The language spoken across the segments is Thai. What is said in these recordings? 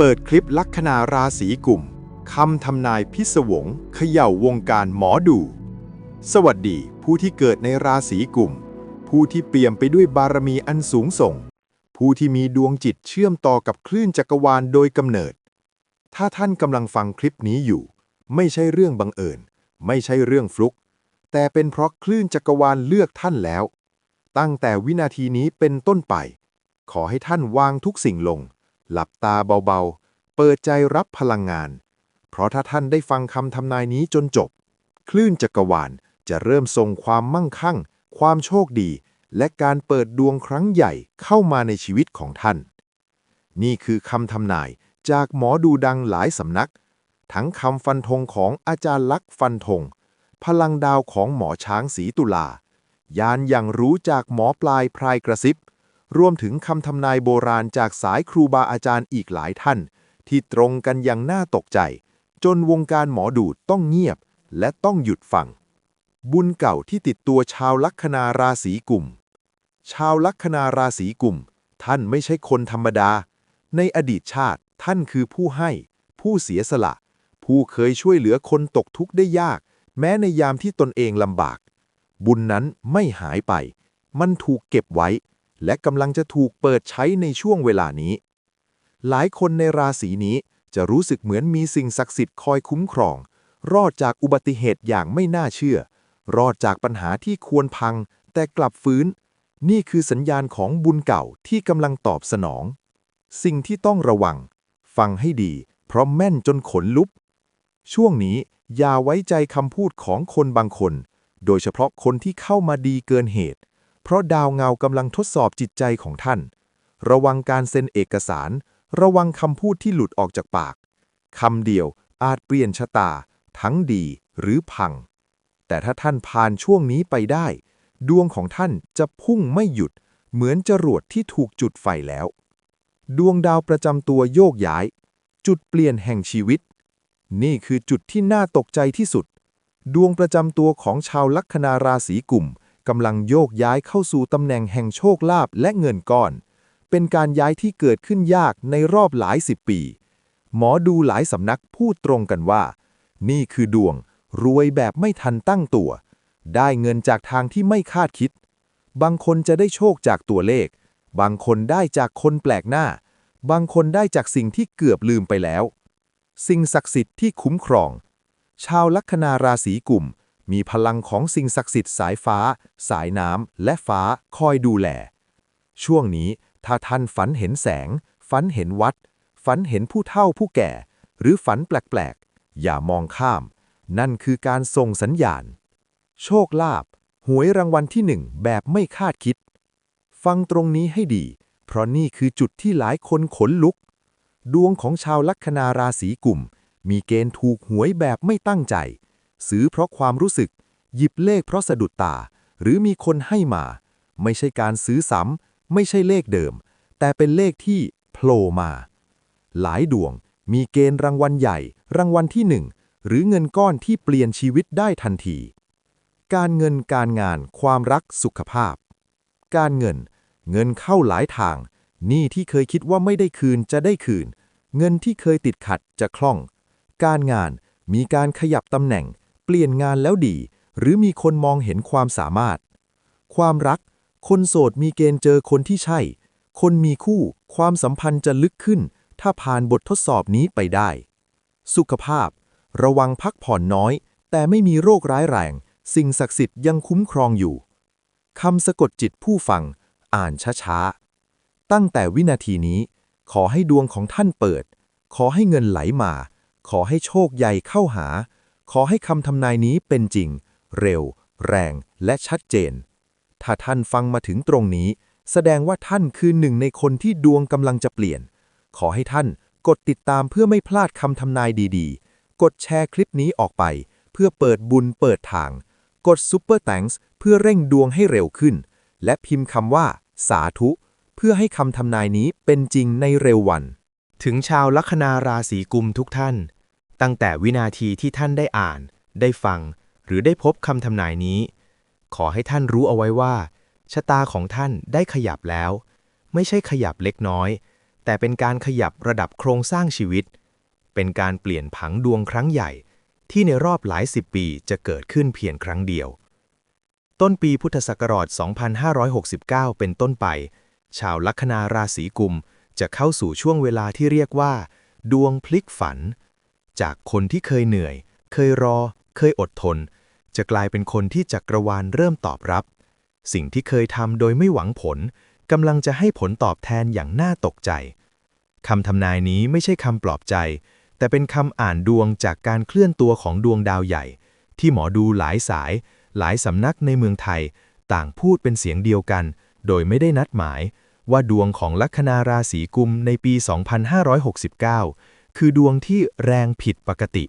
เปิดคลิปลัคนาราศีกลุ่มคำทำนายพิศวงเขย่าวงการหมอดู สวัสดีผู้ที่เกิดในราศีกลุ่ม ผู้ที่เปี่ยมไปด้วยบารมีอันสูงส่ง ผู้ที่มีดวงจิตเชื่อมต่อกับคลื่นจักรวาลโดยกำเนิด ถ้าท่านกำลังฟังคลิปนี้อยู่ ไม่ใช่เรื่องบังเอิญ ไม่ใช่เรื่องฟลุก แต่เป็นเพราะคลื่นจักรวาลเลือกท่านแล้ว ตั้งแต่วินาทีนี้เป็นต้นไป ขอให้ท่านวางทุกสิ่งลง หลับตาเบาๆ เปิดใจรับพลังงาน เพราะถ้าท่านได้ฟังคำทำนายนี้จนจบ คลื่นจักรวาลจะเริ่มส่งความมั่งคั่ง ความโชคดี และการเปิดดวงครั้งใหญ่เข้ามาในชีวิตของท่าน นี่คือคำทำนายจากหมอดูดังหลายสำนัก ทั้งคำฟันธงของอาจารย์ลักษณ์ฟันธง พลังดาวของหมอช้างสีตุลา ยานอย่างรู้จากหมอปลายพรายกระซิบ รวมถึงคำทำนายโบราณจากสายครูบาอาจารย์อีกหลายท่าน ที่ตรงกันอย่างน่าตกใจ จนวงการหมอดูต้องเงียบและต้องหยุดฟัง บุญเก่าที่ติดตัวชาวลัคนาราศีกุม ชาวลัคนาราศีกุม ท่านไม่ใช่คนธรรมดา ในอดีตชาติท่านคือผู้ให้ ผู้เสียสละ ผู้เคยช่วยเหลือคนตกทุกข์ได้ยาก แม้ในยามที่ตนเองลำบาก บุญนั้นไม่หายไป มันถูกเก็บไว้ และกำลังจะถูกเปิดใช้ในช่วงเวลานี้ หลายคนในราศีนี้จะรู้สึกเหมือนมีสิ่งศักดิ์สิทธิ์คอยคุ้มครอง รอดจากอุบัติเหตุอย่างไม่น่าเชื่อ รอดจากปัญหาที่ควรพัง แต่กลับฟื้น นี่คือสัญญาณของบุญเก่าที่กำลังตอบสนอง สิ่งที่ต้องระวัง ฟังให้ดี เพราะแม่นจนขนลุก ช่วงนี้อย่าไว้ใจคำพูดของคนบางคน โดยเฉพาะคนที่เข้ามาดีเกินเหตุ เพราะดาวเงากำลังทดสอบจิตใจของท่าน ระวังการเซ็นเอกสาร ระวังคำพูดที่หลุดออกจากปากคำเดียวอาจเปลี่ยนชะตา ทั้งดีหรือพัง แต่ถ้าท่านผ่านช่วงนี้ไปได้ ดวงของท่านจะพุ่งไม่หยุด เหมือนจรวดที่ถูกจุดไฟแล้ว ดวงดาวประจำตัวโยกย้าย จุดเปลี่ยนแห่งชีวิต นี่คือจุดที่น่าตกใจที่สุด ดวงประจำตัวของชาวลัคนาราศีกลุ่ม กำลังโยกย้ายเข้าสู่ตำแหน่งแห่งโชคลาภและเงินก้อน เป็นการย้ายที่เกิดขึ้นยากในรอบหลายสิบปี หมอดูหลายสำนักพูดตรงกันว่า นี่คือดวง รวยแบบไม่ทันตั้งตัว ได้เงินจากทางที่ไม่คาดคิด บางคนจะได้โชคจากตัวเลข บางคนได้จากคนแปลกหน้า บางคนได้จากสิ่งที่เกือบลืมไปแล้ว สิ่งศักดิ์สิทธิ์ที่คุ้มครอง ชาวลัคนาราศีกุม มีพลังของสิ่งศักดิ์สิทธิ์สายฟ้า สายน้ำและฟ้าคอยดูแล ช่วงนี้ถ้าท่านฝันเห็นแสง ฝันเห็นวัด ฝันเห็นผู้เฒ่าผู้แก่ หรือฝันแปลกๆ อย่ามองข้าม นั่นคือการส่งสัญญาณ โชคลาภหวยรางวัลที่หนึ่งแบบไม่คาดคิด ฟังตรงนี้ให้ดี เพราะนี่คือจุดที่หลายคนขนลุก ดวงของชาวลัคนาราศีกุมมีเกณฑ์ถูกหวยแบบไม่ตั้งใจ ซื้อเพราะความรู้สึก หยิบเลขเพราะสะดุดตา หรือมีคนให้มา ไม่ใช่การซื้อซ้ำ ไม่ใช่เลขเดิม แต่เป็นเลขที่โผล่มา หลายดวงมีเกณฑ์รางวัลใหญ่ รางวัลที่หนึ่งหรือเงินก้อนที่เปลี่ยนชีวิตได้ทันที การเงินการงาน ความรักสุขภาพ การเงิน เงินเข้าหลายทางหนี้ที่เคยคิดว่าไม่ได้คืนจะได้คืน เงินที่เคยติดขัดจะคล่อง การงานมีการขยับตำแหน่ง เปลี่ยนงานแล้วดี หรือมีคนมองเห็นความสามารถ ความรัก คนโสดมีเกณฑ์เจอคนที่ใช่ คนมีคู่ ความสัมพันธ์จะลึกขึ้น ถ้าผ่านบททดสอบนี้ไปได้ สุขภาพ ระวังพักผ่อนน้อย แต่ไม่มีโรคร้ายแรง สิ่งศักดิ์สิทธิ์ยังคุ้มครองอยู่คำสะกดจิตผู้ฟัง อ่านช้าๆ ตั้งแต่วินาทีนี้ ขอให้ดวงของท่านเปิด ขอให้เงินไหลมา ขอให้โชคใหญ่เข้าหา ขอให้คำทำนายนี้เป็นจริง เร็ว แรง และชัดเจน ถ้าท่านฟังมาถึงตรงนี้ แสดงว่าท่านคือหนึ่งในคนที่ดวงกำลังจะเปลี่ยน ขอให้ท่านกดติดตามเพื่อไม่พลาดคำทำนายดีๆ กดแชร์คลิปนี้ออกไป เพื่อเปิดบุญเปิดทาง กด Super Thanks เพื่อเร่งดวงให้เร็วขึ้น และพิมพ์คำว่า สาธุ เพื่อให้คำทำนายนี้เป็นจริงในเร็ววัน ถึงชาวลัคนาราศีกุมทุกท่าน ตั้งแต่วินาทีที่ท่านได้อ่าน ได้ฟัง หรือได้พบคำทำนายนี้ ขอให้ท่านรู้เอาไว้ว่า ชะตาของท่านได้ขยับแล้ว ไม่ใช่ขยับเล็กน้อย แต่เป็นการขยับระดับโครงสร้างชีวิต เป็นการเปลี่ยนผังดวงครั้งใหญ่ ที่ในรอบหลายสิบปีจะเกิดขึ้นเพียงครั้งเดียว ต้นปีพุทธศักราช 2569 เป็นต้นไป ชาวลัคนาราศีกุมจะเข้าสู่ช่วงเวลาที่เรียกว่า ดวงพลิกฝัน จากคนที่เคยเหนื่อย เคยรอ เคยอดทน จะกลายเป็นคนที่จักรวาลเริ่มตอบรับ สิ่งที่เคยทำโดยไม่หวังผลกำลังจะให้ผลตอบแทนอย่างน่าตกใจคำทำนายนี้ไม่ใช่คำปลอบใจ แต่เป็นคำอ่านดวงจากการเคลื่อนตัวของดวงดาวใหญ่ ที่หมอดูหลายสาย หลายสำนักในเมืองไทย ต่างพูดเป็นเสียงเดียวกัน โดยไม่ได้นัดหมาย ว่าดวงของลัคนาราศีกุมในปี 2569 คือดวงที่แรงผิดปกติ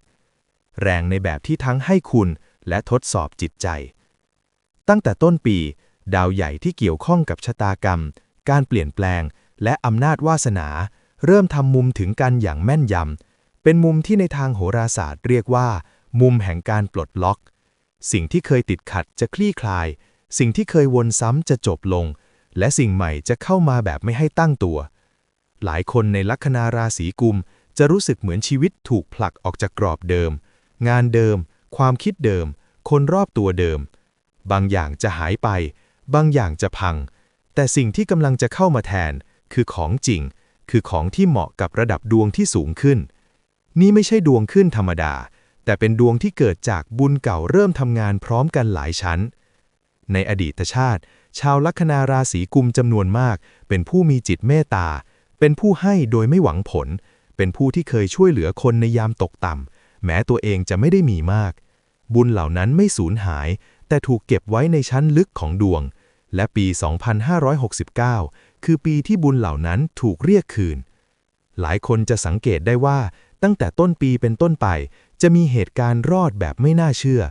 แรงในแบบที่ทั้งให้คุณและทดสอบจิตใจ ตั้งแต่ต้นปี ดาวใหญ่ที่เกี่ยวข้องกับชะตากรรม การเปลี่ยนแปลง และอำนาจวาสนา เริ่มทำมุมถึงกันอย่างแม่นยำ เป็นมุมที่ในทางโหราศาสตร์เรียกว่า มุมแห่งการปลดล็อก สิ่งที่เคยติดขัดจะคลี่คลาย สิ่งที่เคยวนซ้ำจะจบลง และสิ่งใหม่จะเข้ามาแบบไม่ให้ตั้งตัว หลายคนในลัคนาราศีกุม จะรู้สึกเหมือนชีวิตถูกผลักออกจากกรอบเดิม งานเดิม ความคิดเดิม คนรอบตัวเดิม บางอย่างจะหายไป บางอย่างจะพัง แต่สิ่งที่กำลังจะเข้ามาแทน คือของจริง คือของที่เหมาะกับระดับดวงที่สูงขึ้น นี่ไม่ใช่ดวงขึ้นธรรมดา แต่เป็นดวงที่เกิดจากบุญเก่าเริ่มทำงานพร้อมกันหลายชั้น ในอดีตชาติ ชาวลัคนาราศีกุมจำนวนมาก เป็นผู้มีจิตเมตตา เป็นผู้ให้โดยไม่หวังผล เป็นผู้ที่เคยช่วยเหลือคนในยามตกต่ำ แม้ตัวเองจะไม่ได้มีมาก บุญเหล่านั้นไม่สูญหาย แต่ถูกเก็บไว้ในชั้นลึกของดวง และปี 2569 คือปีที่บุญเหล่านั้นถูกเรียกคืน หลายคนจะสังเกตได้ว่า ตั้งแต่ต้นปีเป็นต้นไป จะมีเหตุการณ์รอดแบบไม่น่าเชื่อ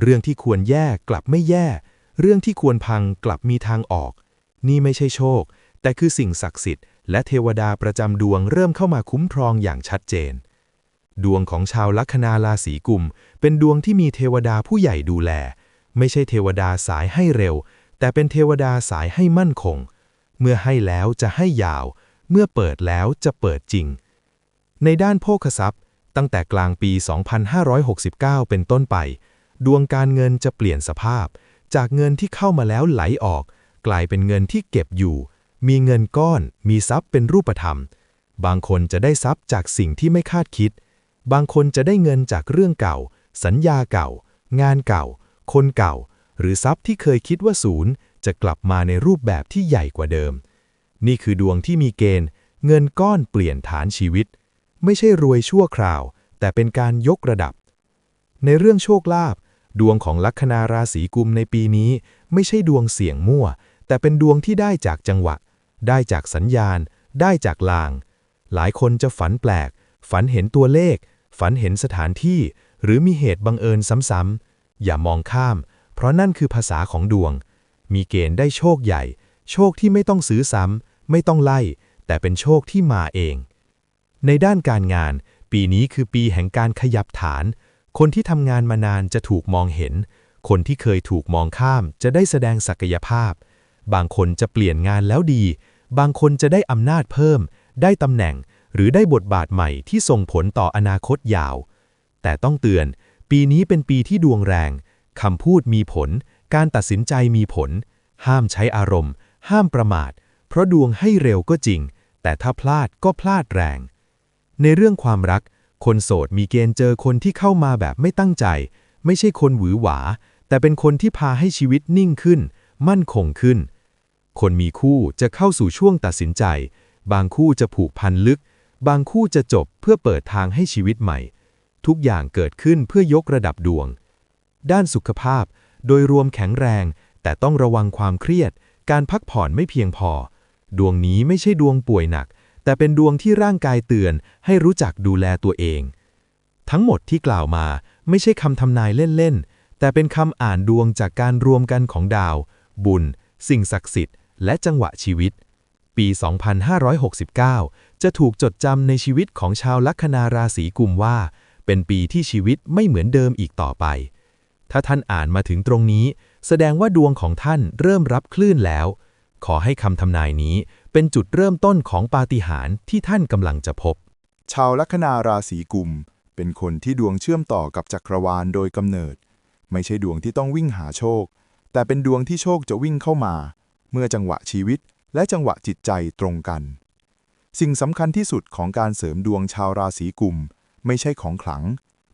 เรื่องที่ควรแย่กลับไม่แย่ เรื่องที่ควรพังกลับมีทางออก นี่ไม่ใช่โชค แต่คือสิ่งศักดิ์สิทธิ์ และเทวดาประจำดวงเริ่มเข้ามาคุ้มครองอย่างชัดเจน ดวงของชาวลัคนาราศีกุม เป็นดวงที่มีเทวดาผู้ใหญ่ดูแล ไม่ใช่เทวดาสายให้เร็ว แต่เป็นเทวดาสายให้มั่นคง เมื่อให้แล้วจะให้ยาว เมื่อเปิดแล้วจะเปิดจริง ในด้านโภคทรัพย์ ตั้งแต่กลางปี 2569 เป็นต้นไป ดวงการเงินจะเปลี่ยนสภาพ จากเงินที่เข้ามาแล้วไหลออก กลายเป็นเงินที่เก็บอยู่ มีเงินก้อน มีทรัพย์เป็นรูปธรรม บางคนจะได้ทรัพย์จากสิ่งที่ไม่คาดคิด บางคนจะได้เงินจากเรื่องเก่า สัญญาเก่า งานเก่า คนเก่า หรือทรัพย์ที่เคยคิดว่าศูนย์ จะกลับมาในรูปแบบที่ใหญ่กว่าเดิม นี่คือดวงที่มีเกณฑ์ เงินก้อนเปลี่ยนฐานชีวิต ไม่ใช่รวยชั่วคราว แต่เป็นการยกระดับ ในเรื่องโชคลาภดวงของลัคนาราศีกุมในปีนี้ ไม่ใช่ดวงเสี่ยงมั่ว แต่เป็นดวงที่ได้จากจังหวะ ได้จากสัญญาณ ได้จากลาง หลายคนจะฝันแปลก ฝันเห็นตัวเลข ฝันเห็นสถานที่ หรือมีเหตุบังเอิญซ้ำๆ อย่ามองข้าม เพราะนั่นคือภาษาของดวง มีเกณฑ์ได้โชคใหญ่ โชคที่ไม่ต้องซื้อซ้ำ ไม่ต้องไล่ แต่เป็นโชคที่มาเอง ในด้านการงาน ปีนี้คือปีแห่งการขยับฐาน คนที่ทำงานมานานจะถูกมองเห็น คนที่เคยถูกมองข้ามจะได้แสดงศักยภาพ บางคนจะเปลี่ยนงานแล้วดี บางคนจะได้อำนาจเพิ่ม ได้ตำแหน่ง หรือได้บทบาทใหม่ที่ส่งผลต่ออนาคตยาว แต่ต้องเตือน ปีนี้เป็นปีที่ดวงแรง คำพูดมีผล การตัดสินใจมีผล ห้ามใช้อารมณ์ ห้ามประมาท เพราะดวงให้เร็วก็จริง แต่ถ้าพลาดก็พลาดแรง ในเรื่องความรัก คนโสดมีเกณฑ์เจอคนที่เข้ามาแบบไม่ตั้งใจ ไม่ใช่คนหวือหวา แต่เป็นคนที่พาให้ชีวิตนิ่งขึ้น มั่นคงขึ้น คนมีคู่จะเข้าสู่ช่วงตัดสินใจ บางคู่จะผูกพันลึก บางคู่จะจบเพื่อเปิดทางให้ชีวิตใหม่ ทุกอย่างเกิดขึ้นเพื่อยกระดับดวง ด้านสุขภาพ โดยรวมแข็งแรง แต่ต้องระวังความเครียด การพักผ่อนไม่เพียงพอ ดวงนี้ไม่ใช่ดวงป่วยหนัก แต่เป็นดวงที่ร่างกายเตือนให้รู้จักดูแลตัวเอง ทั้งหมดที่กล่าวมาไม่ใช่คำทำนายเล่นๆแต่เป็นคำอ่านดวงจากการรวมกันของดาว บุญ สิ่งศักดิ์สิทธิ์ และจังหวะชีวิต ปี 2569 จะถูกจดจำในชีวิตของชาวลัคนาราศีกุมว่า เป็นปีที่ชีวิตไม่เหมือนเดิมอีกต่อไป ถ้าท่านอ่านมาถึงตรงนี้ แสดงว่าดวงของท่านเริ่มรับคลื่นแล้ว ขอให้คำทำนายนี้เป็นจุดเริ่มต้นของปาฏิหาริย์ที่ท่านกำลังจะพบ ชาวลัคนาราศีกุม เป็นคนที่ดวงเชื่อมต่อกับจักรวาลโดยกำเนิด ไม่ใช่ดวงที่ต้องวิ่งหาโชค แต่เป็นดวงที่โชคจะวิ่งเข้ามา เมื่อจังหวะชีวิตและจังหวะจิตใจตรงกัน สิ่งสำคัญที่สุดของการเสริมดวงชาวราศีกุม ไม่ใช่ของขลัง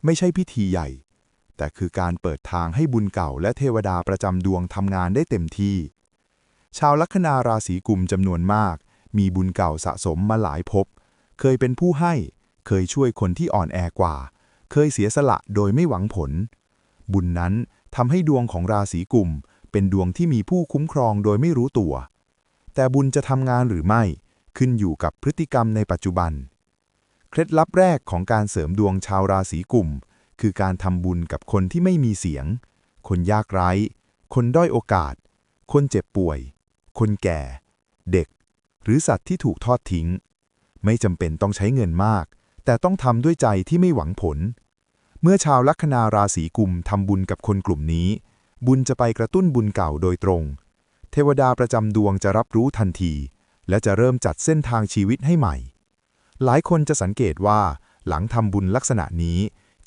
ไม่ใช่พิธีใหญ่ แต่คือการเปิดทางให้บุญเก่าและเทวดาประจำดวงทำงานได้เต็มที่ ชาวลัคนาราศีกุมจำนวนมาก มีบุญเก่าสะสมมาหลายภพเคยเป็นผู้ให้ เคยช่วยคนที่อ่อนแอกว่า เคยเสียสละโดยไม่หวังผล บุญนั้นทำให้ดวงของราศีกุม เป็นดวงที่มีผู้คุ้มครองโดยไม่รู้ตัว แต่บุญจะทำงานหรือไม่ ขึ้นอยู่กับพฤติกรรมในปัจจุบัน เคล็ดลับแรกของการเสริมดวงชาวราศีกุม คือการทำบุญกับคนที่ไม่มีเสียง คนยากไร้ คนด้อยโอกาส คนเจ็บป่วย คนแก่ เด็ก หรือสัตว์ที่ถูกทอดทิ้ง ไม่จำเป็นต้องใช้เงินมาก แต่ต้องทำด้วยใจที่ไม่หวังผล เมื่อชาวลัคนาราศีกุมทำบุญกับคนกลุ่มนี้ บุญจะไปกระตุ้นบุญเก่าโดยตรง เทวดาประจำดวงจะรับรู้ทันที และจะเริ่มจัดเส้นทางชีวิตให้ใหม่ หลายคนจะสังเกตว่า หลังทำบุญลักษณะนี้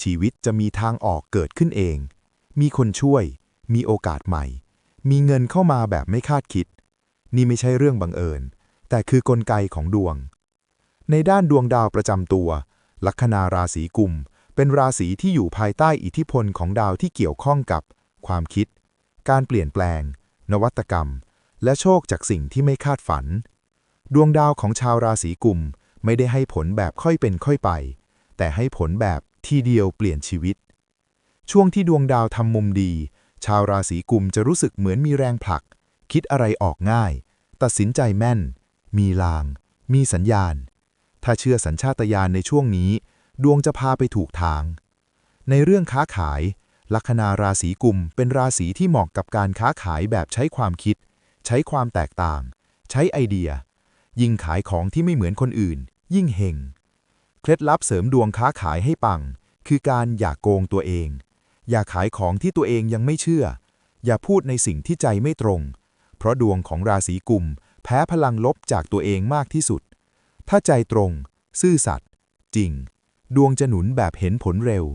ชีวิตจะมีทางออกเกิดขึ้นเอง มีคนช่วย มีโอกาสใหม่ มีเงินเข้ามาแบบไม่คาดคิด นี่ไม่ใช่เรื่องบังเอิญ แต่คือกลไกของดวง ในด้านดวงดาวประจำตัว ลัคนาราศีกุมเป็นราศีที่อยู่ภายใต้อิทธิพลของดาวที่เกี่ยวข้องกับ ความคิด การเปลี่ยนแปลง นวัตกรรม และโชคจากสิ่งที่ไม่คาดฝัน ดวงดาวของชาวราศีกุมไม่ได้ให้ผลแบบค่อยเป็นค่อยไป แต่ให้ผลแบบทีเดียวเปลี่ยนชีวิต ช่วงที่ดวงดาวทำมุมดี ชาวราศีกุมจะรู้สึกเหมือนมีแรงผลัก คิดอะไรออกง่าย ตัดสินใจแม่น มีลาง มีสัญญาณ ถ้าเชื่อสัญชาตญาณในช่วงนี้ ดวงจะพาไปถูกทาง ในเรื่องค้าขาย ลัคนาราศีกุมเป็นราศีที่เหมาะกับการค้าขายแบบใช้ความคิด ใช้ความแตกต่าง ใช้ไอเดีย ยิ่งขายของที่ไม่เหมือนคนอื่น ยิ่งเฮงเคล็ดลับเสริมดวงค้าขายให้ปัง คือการอย่าโกงตัวเอง อย่าขายของที่ตัวเองยังไม่เชื่อ อย่าพูดในสิ่งที่ใจไม่ตรง เพราะดวงของราศีกุมแพ้พลังลบจากตัวเองมากที่สุด ถ้าใจตรง ซื่อสัตย์จริง ดวงจะหนุนแบบเห็นผลเร็ว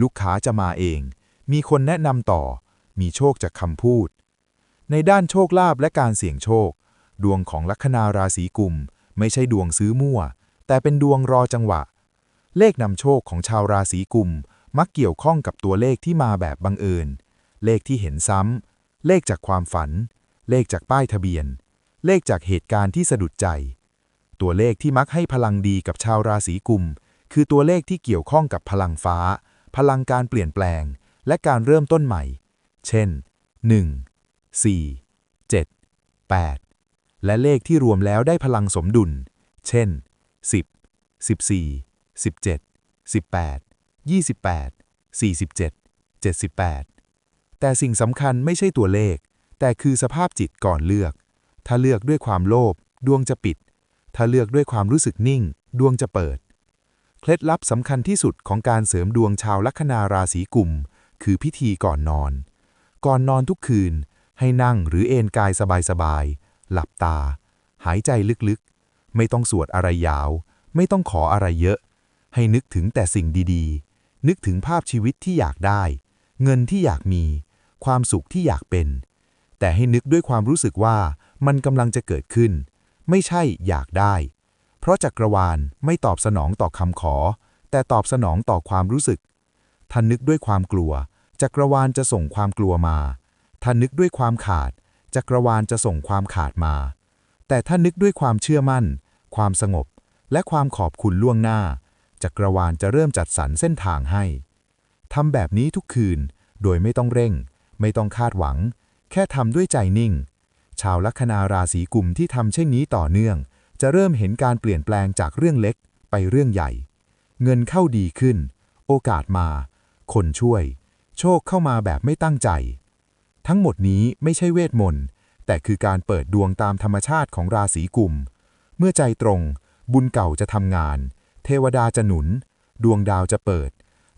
ลูกค้าจะมาเอง มีคนแนะนำต่อ มีโชคจากคำพูด ในด้านโชคลาภและการเสี่ยงโชค ดวงของลัคนาราศีกุม ไม่ใช่ดวงซื้อมั่ว แต่เป็นดวงรอจังหวะ เลขนำโชคของชาวราศีกุม มักเกี่ยวข้องกับตัวเลขที่มาแบบบังเอิญ เลขที่เห็นซ้ำ เลขจากความฝัน เลขจากป้ายทะเบียน เลขจากเหตุการณ์ที่สะดุดใจ ตัวเลขที่มักให้พลังดีกับชาวราศีกุม คือตัวเลขที่เกี่ยวข้องกับพลังฟ้า พลังการเปลี่ยนแปลง และการเริ่มต้นใหม่ เช่น 1 4 7 8 และเลขที่รวมแล้วได้พลังสมดุล เช่น 10 14 17 18 28 47 78 แต่สิ่งสำคัญไม่ใช่ตัวเลข แต่คือสภาพจิตก่อนเลือก ถ้าเลือกด้วยความโลภดวงจะปิด ถ้าเลือกด้วยความรู้สึกนิ่ง ดวงจะเปิด เคล็ดลับสำคัญที่สุดของการเสริมดวงชาวลัคนาราศีกุม คือพิธีก่อนนอน ก่อนนอนทุกคืน ให้นั่งหรือเอนกายสบายๆ หลับตา หายใจลึกๆ ไม่ต้องสวดอะไรยาว ไม่ต้องขออะไรเยอะ ให้นึกถึงแต่สิ่งดีๆ นึกถึงภาพชีวิตที่อยากได้ เงินที่อยากมี ความสุขที่อยากเป็น แต่ให้นึกด้วยความรู้สึกว่ามันกำลังจะเกิดขึ้น ไม่ใช่อยากได้ เพราะจักรวาลไม่ตอบสนองต่อคำขอ แต่ตอบสนองต่อความรู้สึกถ้านึกด้วยความกลัว จักรวาลจะส่งความกลัวมา ถ้านึกด้วยความขาด จักรวาลจะส่งความขาดมา แต่ถ้านึกด้วยความเชื่อมั่น ความสงบ และความขอบคุณล่วงหน้า จักรวาลจะเริ่มจัดสรรเส้นทางให้ทำแบบนี้ทุกคืน โดยไม่ต้องเร่ง ไม่ต้องคาดหวัง แค่ทำด้วยใจนิ่ง ชาวลัคนาราศีกุมที่ทำเช่นนี้ต่อเนื่อง จะเริ่มเห็นการเปลี่ยนแปลงจากเรื่องเล็กไปเรื่องใหญ่ เงินเข้าดีขึ้น โอกาสมา คนช่วย โชคเข้ามาแบบไม่ตั้งใจ ทั้งหมดนี้ไม่ใช่เวทมนต์แต่คือการเปิดดวงตามธรรมชาติของราศีกุม เมื่อใจตรง บุญเก่าจะทำงาน เทวดาจะหนุน ดวงดาวจะเปิด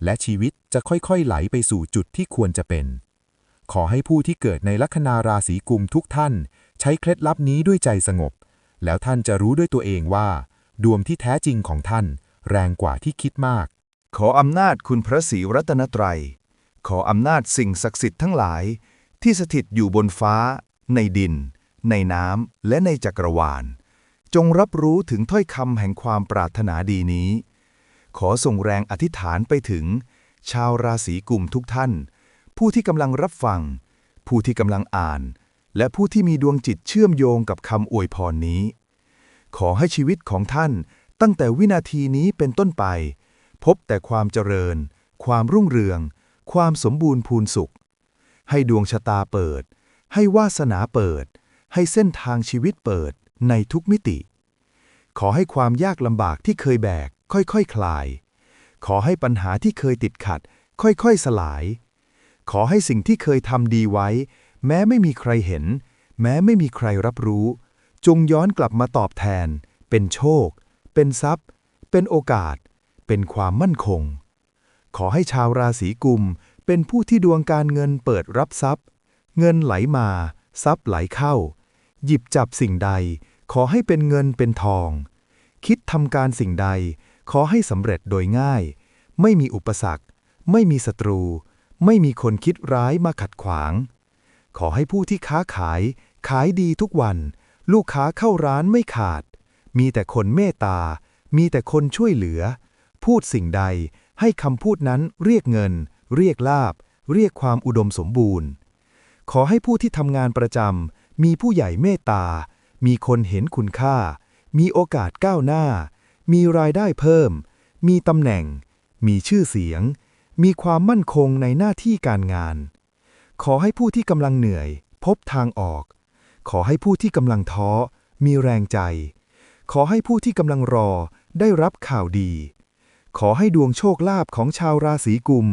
และชีวิตจะค่อยๆไหลไปสู่จุดที่ควรจะเป็น ขอให้ผู้ที่เกิดในลัคนาราศีกุมทุกท่าน ใช้เคล็ดลับนี้ด้วยใจสงบ แล้วท่านจะรู้ด้วยตัวเองว่า ดวงที่แท้จริงของท่าน แรงกว่าที่คิดมาก ขออำนาจคุณพระศรีรัตนตรัย ขออำนาจสิ่งศักดิ์สิทธิ์ทั้งหลาย ที่สถิตอยู่บนฟ้า ในดิน ในน้ำและในจักรวาล จงรับรู้ถึงถ้อยคำแห่งความปรารถนาดีนี้ ขอส่งแรงอธิษฐานไปถึง ชาวราศีกุมทุกท่าน ผู้ที่กำลังรับฟัง ผู้ที่กำลังอ่าน และผู้ที่มีดวงจิตเชื่อมโยงกับคำอวยพรนี้ ขอให้ชีวิตของท่านตั้งแต่วินาทีนี้เป็นต้นไป พบแต่ความเจริญ ความรุ่งเรือง ความสมบูรณ์พูนสุข ให้ดวงชะตาเปิด ให้วาสนาเปิด ให้เส้นทางชีวิตเปิดในทุกมิติ ขอให้ความยากลำบากที่เคยแบก ค่อยๆคคลาย ขอให้ปัญหาที่เคยติดขัด ค่อยๆสลาย ขอให้สิ่งที่เคยทำดีไว้ แม้ไม่มีใครเห็น แม้ไม่มีใครรับรู้ จงย้อนกลับมาตอบแทน เป็นโชค เป็นทรัพย์ เป็นโอกาส เป็นความมั่นคง ขอให้ชาวราศีกุม เป็นผู้ที่ดวงการเงินเปิดรับทรัพย์ เงินไหลมา ทรัพย์ไหลเข้า หยิบจับสิ่งใด ขอให้เป็นเงินเป็นทอง คิดทำการสิ่งใด ขอให้สำเร็จโดยง่าย ไม่มีอุปสรรค ไม่มีศัตรู ไม่มีคนคิดร้ายมาขัดขวาง ขอให้ผู้ที่ค้าขาย ขายดีทุกวัน ลูกค้าเข้าร้านไม่ขาด มีแต่คนเมตตา มีแต่คนช่วยเหลือ พูดสิ่งใด ให้คำพูดนั้นเรียกเงิน เรียกลาบ เรียกความอุดมสมบูรณ์ ขอให้ผู้ที่ทำงานประจำมีผู้ใหญ่เมตตา มีคนเห็นคุณค่า มีโอกาสก้าวหน้า มีรายได้เพิ่ม มีตำแหน่ง มีชื่อเสียง มีความมั่นคงในหน้าที่การงาน ขอให้ผู้ที่กำลังเหนื่อย พบทางออก ขอให้ผู้ที่กำลังท้อ มีแรงใจ ขอให้ผู้ที่กำลังรอได้รับข่าวดี ขอให้ดวงโชคลาภของชาวราศีกุม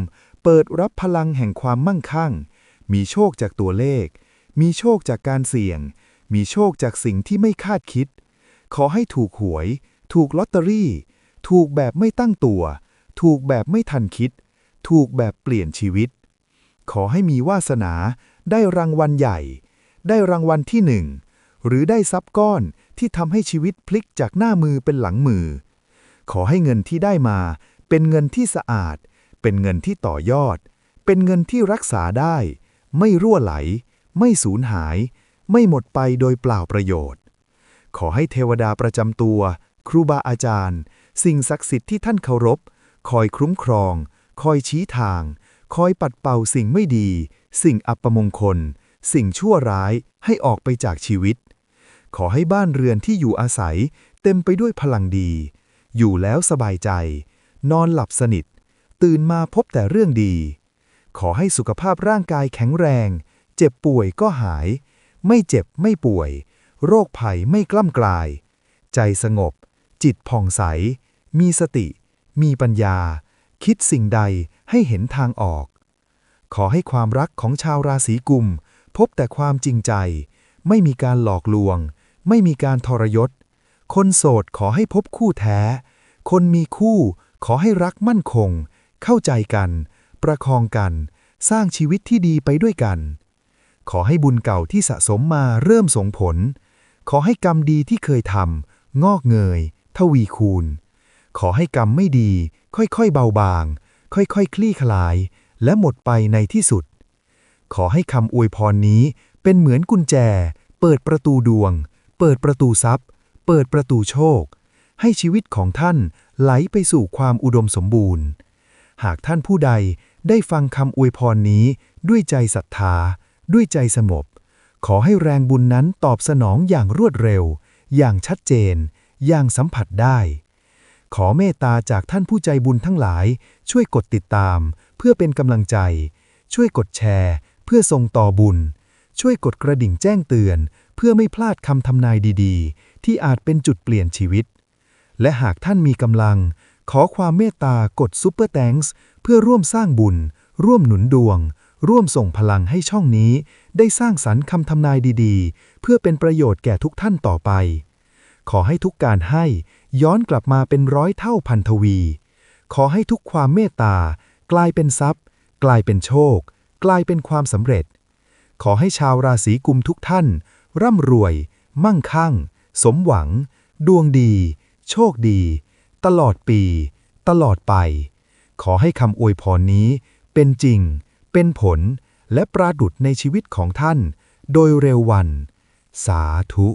เปิดรับพลังแห่งความมั่งคั่ง มีโชคจากตัวเลข มีโชคจากการเสี่ยง มีโชคจากสิ่งที่ไม่คาดคิด ขอให้ถูกหวย ถูกลอตเตอรี่ ถูกแบบไม่ตั้งตัว ถูกแบบไม่ทันคิด ถูกแบบเปลี่ยนชีวิต ขอให้มีวาสนา ได้รางวัลใหญ่ ได้รางวัลที่หนึ่ง หรือได้ทรัพย์ก้อนที่ทำให้ชีวิตพลิกจากหน้ามือเป็นหลังมือ ขอให้เงินที่ได้มา เป็นเงินที่สะอาด เป็นเงินที่ต่อยอด เป็นเงินที่รักษาได้ ไม่รั่วไหล ไม่สูญหาย ไม่หมดไปโดยเปล่าประโยชน์ ขอให้เทวดาประจำตัว ครูบาอาจารย์ สิ่งศักดิ์สิทธิ์ที่ท่านเคารพ คอยคุ้มครอง คอยชี้ทาง คอยปัดเป่าสิ่งไม่ดี สิ่งอัปมงคล สิ่งชั่วร้ายให้ออกไปจากชีวิตขอให้บ้านเรือนที่อยู่อาศัย เต็มไปด้วยพลังดี อยู่แล้วสบายใจ นอนหลับสนิท ตื่นมาพบแต่เรื่องดี ขอให้สุขภาพร่างกายแข็งแรง เจ็บป่วยก็หาย ไม่เจ็บไม่ป่วย โรคภัยไม่กล้ำกลาย ใจสงบ จิตผ่องใส มีสติ มีปัญญา คิดสิ่งใดให้เห็นทางออก ขอให้ความรักของชาวราศีกุม พบแต่ความจริงใจ ไม่มีการหลอกลวง ไม่มีการทรยศ คนโสดขอให้พบคู่แท้ คนมีคู่ขอให้รักมั่นคง เข้าใจกัน ประคองกัน สร้างชีวิตที่ดีไปด้วยกัน ขอให้บุญเก่าที่สะสมมาเริ่มส่งผล ขอให้กรรมดีที่เคยทำงอกเงย ทวีคูณ ขอให้กรรมไม่ดี ค่อยๆเบาบาง ค่อยๆคลี่คลาย และหมดไปในที่สุด ขอให้คำอวยพรนี้เป็นเหมือนกุญแจ เปิดประตูดวง เปิดประตูทรัพย์ เปิดประตูโชค ให้ชีวิตของท่านไหลไปสู่ความอุดมสมบูรณ์ หากท่านผู้ใดได้ฟังคำอวยพรนี้ด้วยใจศรัทธา ด้วยใจสงบ ขอให้แรงบุญนั้นตอบสนองอย่างรวดเร็ว อย่างชัดเจน อย่างสัมผัสได้ ขอเมตตาจากท่านผู้ใจบุญทั้งหลาย ช่วยกดติดตาม เพื่อเป็นกำลังใจ ช่วยกดแชร์ เพื่อส่งต่อบุญ ช่วยกดกระดิ่งแจ้งเตือน เพื่อไม่พลาดคำทำนายดีๆ ที่อาจเป็นจุดเปลี่ยนชีวิต และหากท่านมีกำลัง ขอความเมตตากดซุปเปอร์แตงส์เพื่อร่วมสร้างบุญ ร่วมหนุนดวง ร่วมส่งพลังให้ช่องนี้ ได้สร้างสรรค์คำทำนายดีๆ เพื่อเป็นประโยชน์แก่ทุกท่านต่อไป ขอให้ทุกการให้ย้อนกลับมาเป็นร้อยเท่าพันทวี ขอให้ทุกความเมตตากลายเป็นทรัพย์ กลายเป็นโชค กลายเป็นความสำเร็จ ขอให้ชาวราศีกุมทุกท่าน ร่ำรวย มั่งคั่ง สมหวัง ดวงดี โชคดี ตลอดปี ตลอดไป ขอให้คำอวยพรนี้ เป็นจริง เป็นผล และปราดุดในชีวิตของท่าน โดยเร็ววัน สาธุ